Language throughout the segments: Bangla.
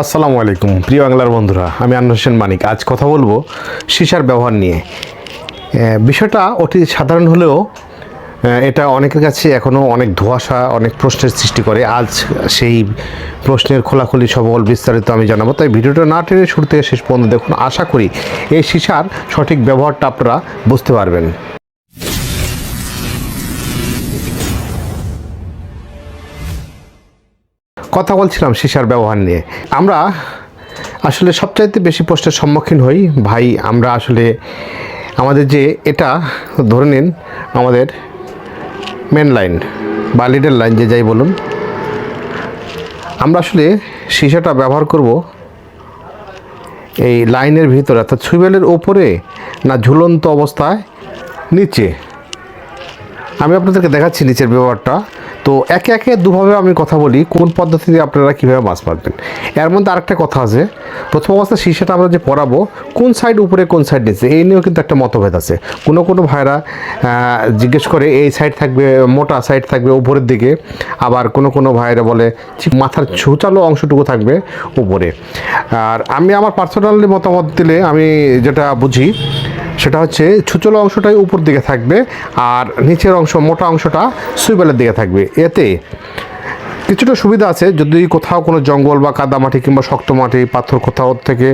আসসালামু আলাইকুম, প্রিয় বাংলার বন্ধুরা, আমি আন্না হোসেন মানিক। আজ কথা বলব সীসার ব্যবহার নিয়ে। বিষয়টা অতি সাধারণ হলেও এটা অনেকের কাছে এখনও অনেক ধোঁয়াশা, অনেক প্রশ্নের সৃষ্টি করে। আজ সেই প্রশ্নের খোলাখুলি সবল বিস্তারিত আমি জানাব। তাই ভিডিওটা না টেনে শুরু থেকে শেষ পর্যন্ত দেখুন। আশা করি এই সীসার সঠিক ব্যবহারটা আপনারা বুঝতে পারবেন। কথা বলছিলাম সিসার ব্যবহার নিয়ে। আমরা আসলে সবচাইতে বেশি প্রশ্নের সম্মুখীন হই। ভাই, আমরা আসলে আমাদের যে এটা, ধরে নিন আমাদের মেন লাইন বা লিডার লাইন যে যাই বলুন, আমরা আসলে সীসাটা ব্যবহার করব এই লাইনের ভিতরে, অর্থাৎ সুইবেলের ওপরে না ঝুলন্ত অবস্থায় নিচে। আমি আপনাদেরকে দেখাচ্ছি নিচের ব্যবহারটা। তো একে একে দুভাবে আমি কথা বলি, কোন পদ্ধতিতে আপনারা কীভাবে মাছ মারবেন। এর মধ্যে আরেকটা কথা আছে, প্রথম অবস্থা শীর্ষটা আমরা যে পড়াবো, কোন সাইড উপরে কোন সাইড নিচে, এই নিয়েও কিন্তু একটা মতভেদ আছে। কোনো কোনো ভাইরা জিজ্ঞেস করে, এই সাইড থাকবে, মোটা সাইড থাকবে, উপরের দিকে। আবার কোনো কোনো ভাইরা বলে মাথার ছুচালো অংশটুকু থাকবে উপরে। আর আমি আমার পার্সোনালি মতামত দিলে আমি যেটা বুঝি সেটা হচ্ছে ছুচলো অংশটাই উপর দিকে থাকবে আর নিচের অংশ, মোটা অংশটা সুইবেলের দিকে থাকবে। এতে কিছুটা সুবিধা আছে যদি কোথাও কোনো জঙ্গল বা কাদামাটি কিংবা শক্ত মাটি, পাথর কোথাও থেকে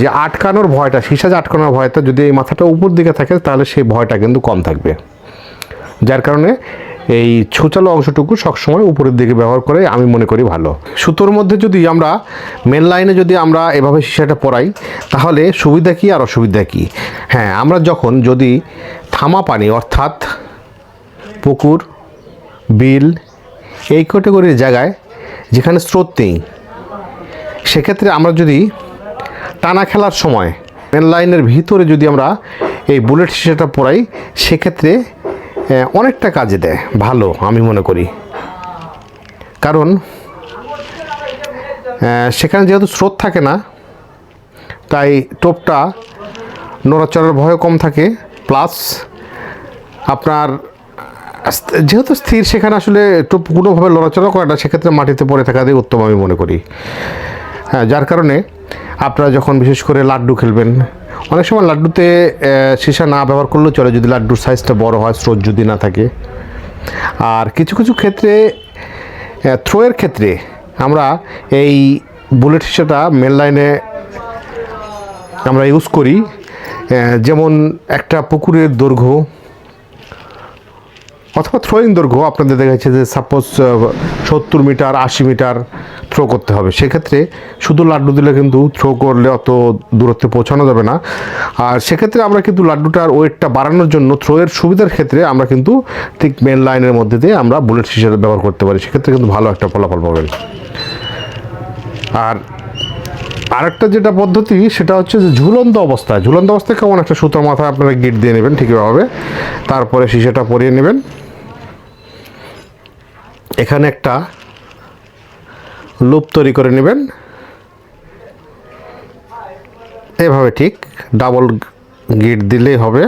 যে আটকানোর ভয়টা সিসাজ আটকানোর ভয়টা যদি এই মাথাটা উপর দিকে থাকে তাহলে সেই ভয়টা কিন্তু কম থাকবে। যার কারণে এই ছুচালো অংশটুকু সবসময় উপরের দিকে ব্যবহার করে আমি মনে করি ভালো। সুতোর মধ্যে যদি আমরা মেন লাইনে যদি আমরা এভাবে সীসাটা পরাই, তাহলে সুবিধা কী আর অসুবিধা কী? হ্যাঁ আমরা যখন যদি থামা পানি, অর্থাৎ পুকুর, বিল, এই ক্যাটাগরির জায়গায় যেখানে স্রোত নেই, সেক্ষেত্রে আমরা যদি টানা খেলার সময় মেন লাইনের ভিতরে যদি আমরা এই বুলেট সিসাটা পরাই, সেক্ষেত্রে অনেকটা কাজে দেয়। ভালো, আমি মনে করি। কারণ সেখানে যেহেতু স্রোত থাকে না, তাই টোপটা নড়াচড়ার ভয় কম থাকে। প্লাস, আপনার যেহেতু স্থির, সেখানে আসলে টোপ কোনোভাবে নড়াচড়া করে না, সেক্ষেত্রে মাটিতে পড়ে থাকাটাই উত্তম, আমি মনে করি। হ্যাঁ যার কারণে আপনারা যখন বিশেষ করে লাড্ডু খেলবেন, অনেক সময় লাড্ডুতে সীসা না ব্যবহার করলেও চলে যদি লাড্ডুর সাইজটা বড় হয়, স্রোত যদি না থাকে। আর কিছু কিছু ক্ষেত্রে থ্রোয়ের ক্ষেত্রে আমরা এই বুলেট সীসাটা মেন লাইনে আমরা ইউজ করি। যেমন একটা পুকুরের দৈর্ঘ্য অথবা থ্রোয়িং দৈর্ঘ্য আপনাদের দেখা যাচ্ছে যে সাপোজ সত্তর মিটার আশি মিটার থ্রো করতে হবে। সেক্ষেত্রে শুধু লাড্ডু দিলে কিন্তু থ্রো করলে অত দূরত্বে পৌঁছানো যাবে না। আর সেক্ষেত্রে আমরা কিন্তু লাড্ডুটার ওয়েটটা বাড়ানোর জন্য থ্রোয়ের সুবিধার ক্ষেত্রে আমরা কিন্তু ঠিক মেন লাইনের মধ্যে দিয়ে আমরা বুলেট হিসেবে ব্যবহার করতে পারি। সেক্ষেত্রে কিন্তু ভালো একটা ফলাফল পাবেন। আর আরেকটা যেটা পদ্ধতি, সেটা হচ্ছে যে ঝুলন্ত অবস্থায়। ঝুলন্ত অবস্থায় কেমন একটা সুতোর মাথায় আপনারা গিট দিয়ে নেবেন ঠিকভাবে তারপরে শিশাটা পরিয়ে নেবেন। এখানে একটা লুপ তৈরি করে নেবেন। এভাবে ঠিক ডাবল গিট দিলেই হবে।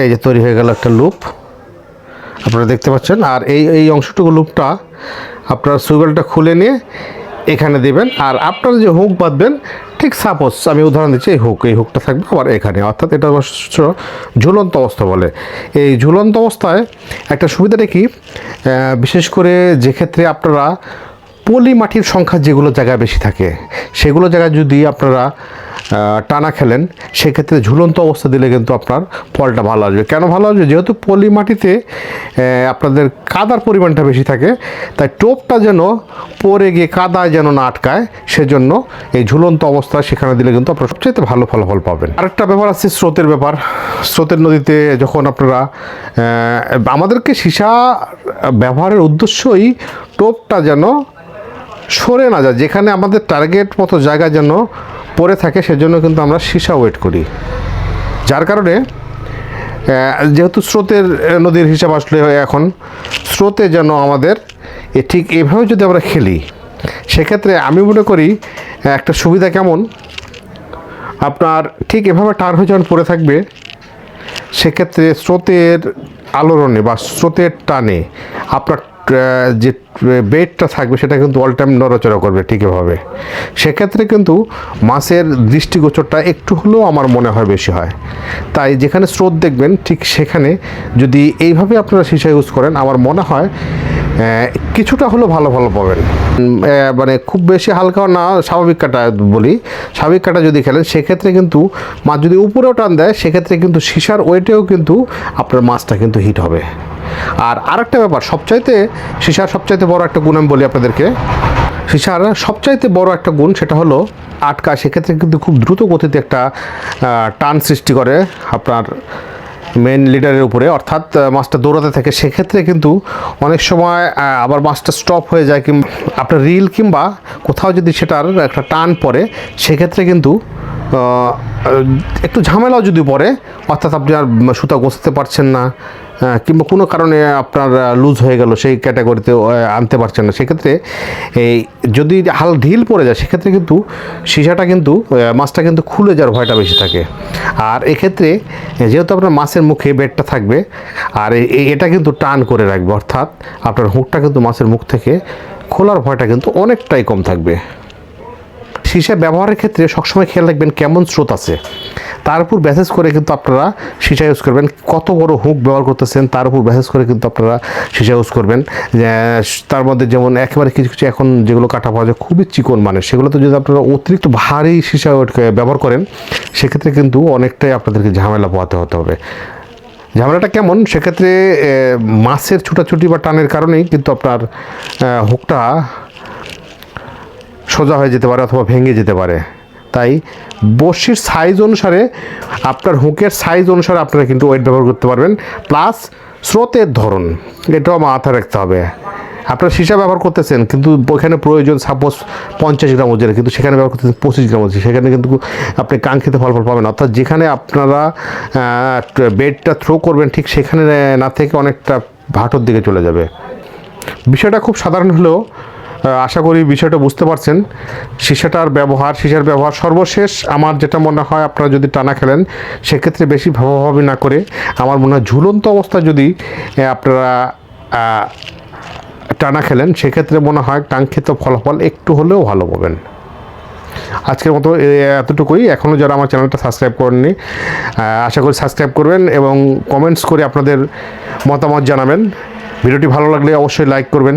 এই যে তৈরি হয়ে গেল একটা লুপ। আপনারা দেখতে পাচ্ছেন, আর এই এই অংশটুকু লুপটা আপনার সুইগলটা খুলে নিয়ে এখানে দেবেন। আর আপনারা যে হুক বাঁধবেন, ঠিক সাপোজ আমি উদাহরণ দিচ্ছি, এই হুক, এই হুকটা থাকবে আবার এখানে। অর্থাৎ এটা অবশ্য ঝুলন্ত অবস্থা বলে। এই ঝুলন্ত অবস্থায় একটা সুবিধাটা কি? বিশেষ করে যে ক্ষেত্রে আপনারা পলি মাটির সংখ্যা যেগুলো জায়গায় বেশি থাকে, সেগুলো জায়গায় যদি আপনারা টানা খেলেন, সেক্ষেত্রে ঝুলন্ত অবস্থা দিলে কিন্তু আপনার ফলটা ভালো আসবে। কেন ভালো আসবে? যেহেতু পলি মাটিতে আপনাদের কাদার পরিমাণটা বেশি থাকে, তাই টোপটা যেন পরে গিয়ে কাদায় যেন না আটকায়, সেজন্য এই ঝুলন্ত অবস্থা সেখানে দিলে কিন্তু আপনারা সবচেয়ে ভালো ফলাফল পাবেন। আরেকটা ব্যাপার আছে, স্রোতের ব্যাপার। স্রোতের নদীতে যখন আপনারা আমাদেরকে সীসা ব্যবহারের উদ্দেশ্যই টোপটা যেন সরে না যায়। যেখানে আমাদের টার্গেট মতো জায়গা যেন পড়ে থাকে, সেজন্য কিন্তু আমরা সীসা ওয়েট করি। যার কারণে যেহেতু স্রোতের নদীর হিসাব আসলে এখন, স্রোতে যেন আমাদের, এ ঠিক এভাবে যদি আমরা খেলি, সেক্ষেত্রে আমি মনে করি একটা সুবিধা কেমন? আপনার ঠিক এভাবে টার হয়ে যখন পড়ে থাকবে, সেক্ষেত্রে স্রোতের আলোড়নে বা স্রোতের টানে আপনার যে বেডটা থাকবে সেটা কিন্তু অল টাইম নড়াচড়া করবে ঠিকভাবে সেক্ষেত্রে কিন্তু মাছের দৃষ্টিগোচরটা একটু হলেও আমার মনে হয় বেশি হয়। তাই যেখানে স্রোত দেখবেন, ঠিক সেখানে যদি এইভাবে আপনারা সীসা ইউজ করেন, আমার মনে হয় কিছুটা হলেও ভালো ভালো পাবেন। মানে খুব বেশি হালকাও না, স্বাভাবিক কাটা বলি, স্বাভাবিক কাটা যদি খেলেন, সেক্ষেত্রে কিন্তু মাছ যদি উপরেও টান দেয়, সেক্ষেত্রে কিন্তু সীসার ওয়েটেও কিন্তু আপনার মাছটা কিন্তু হিট হবে। আর আরেকটা ব্যাপার, সবচাইতে সীসার সবচাইতে বড় একটা গুণ আমি বলি আপনাদেরকে। সীসার সবচাইতে বড় একটা গুণ সেটা হলো আটকা, সেক্ষেত্রে কিন্তু খুব দ্রুত গতিতে একটা টান সৃষ্টি করে আপনার মেন লিডারের উপরে। অর্থাৎ মাছটা দৌড়াতে থাকে, সেক্ষেত্রে কিন্তু অনেক সময় আবার মাছটা স্টপ হয়ে যায় কিংবা আপনার রিল কিংবা কোথাও যদি সেটার একটা টান পড়ে, সেক্ষেত্রে কিন্তু একটু ঝামেলাও যদি পড়ে, অর্থাৎ আপনি আর সুতা গোছাতে পারছেন না কিংবা কোনো কারণে আপনার লুজ হয়ে গেল, সেই ক্যাটাগরিতে আনতে পারছেন না, সেক্ষেত্রে এই যদি হাল ঢিল পড়ে যায়, সেক্ষেত্রে কিন্তু সীসাটা কিন্তু মাছটা কিন্তু খুলে যাওয়ার ভয়টা বেশি থাকে। আর এক্ষেত্রে, যেহেতু আপনার মাছের মুখে বেডটা থাকবে, আর এটা কিন্তু টান করে রাখবে, অর্থাৎ আপনার হুকটা কিন্তু মাছের মুখ থেকে খোলার ভয়টা কিন্তু অনেকটাই কম থাকবে। সীসা ব্যবহারের ক্ষেত্রে সবসময় খেয়াল রাখবেন কেমন স্রোত আছে। তার উপর ব্যাসেস করে কিন্তু আপনারা সীসা ইউজ করবেন। কত বড় হুক ব্যবহার করতেছেন, তার উপর ব্যাসেস করে কিন্তু আপনারা সীসা ইউজ করবেন। তার মধ্যে যেমন একেবারে কিছু কিছু এখন যেগুলো কাটা পাওয়া যায়, খুবই চিকন মানে সেগুলোতে যদি আপনারা অতিরিক্ত ভারী সীসা ব্যবহার করেন, সেক্ষেত্রে কিন্তু অনেকটাই আপনাদেরকে ঝামেলা পোহাতে হতে হবে। ঝামেলাটা কেমন? সেক্ষেত্রে মাছের ছুটাছুটি বা টানের কারণেই কিন্তু আপনার হুকটা সোজা হয়ে যেতে পারে অথবা ভেঙে যেতে পারে। তাই বড়শির সাইজ অনুসারে আপনার হুকের সাইজ অনুসারে আপনারা কিন্তু ওয়েট ব্যবহার করতে পারবেন প্লাস স্রোতের ধরন, এটাও মাথায় রাখতে হবে। আপনারা সীসা ব্যবহার করতেছেন, কিন্তু ওখানে প্রয়োজন সাপোজ পঞ্চাশ গ্রাম ওজনের কিন্তু সেখানে ব্যবহার করতেছেন পঁচিশ গ্রাম ওজন, সেখানে কিন্তু আপনি কাঙ্ক্ষিত ফলাফল পাবেন। অর্থাৎ যেখানে আপনারা বেডটা থ্রো করবেন, ঠিক সেখানে না থেকে অনেকটা ভাটোর দিকে চলে যাবে। বিষয়টা খুব সাধারণ হলেও আশা করি বিষয়টা বুঝতে পারছেন। সিসাটার ব্যবহার, সীসার ব্যবহার সর্বশেষ। আমার যেটা মনে হয়, আপনারা যদি টানা খেলেন, সেক্ষেত্রে বেশি ভাবাভাবি না করে আমার মনে হয় ঝুলন্ত অবস্থায় যদি আপনারা টানা খেলেন, সেক্ষেত্রে মনে হয় কাঙ্ক্ষিত ফলাফল একটু হলেও ভালো পাবেন। আজকের মতো এতটুকুই। এখনও যারা আমার চ্যানেলটা সাবস্ক্রাইব করেননি আশা করি সাবস্ক্রাইব করবেন এবং কমেন্টস করে আপনাদের মতামত জানাবেন। ভিডিওটি ভালো লাগলে অবশ্যই লাইক করবেন।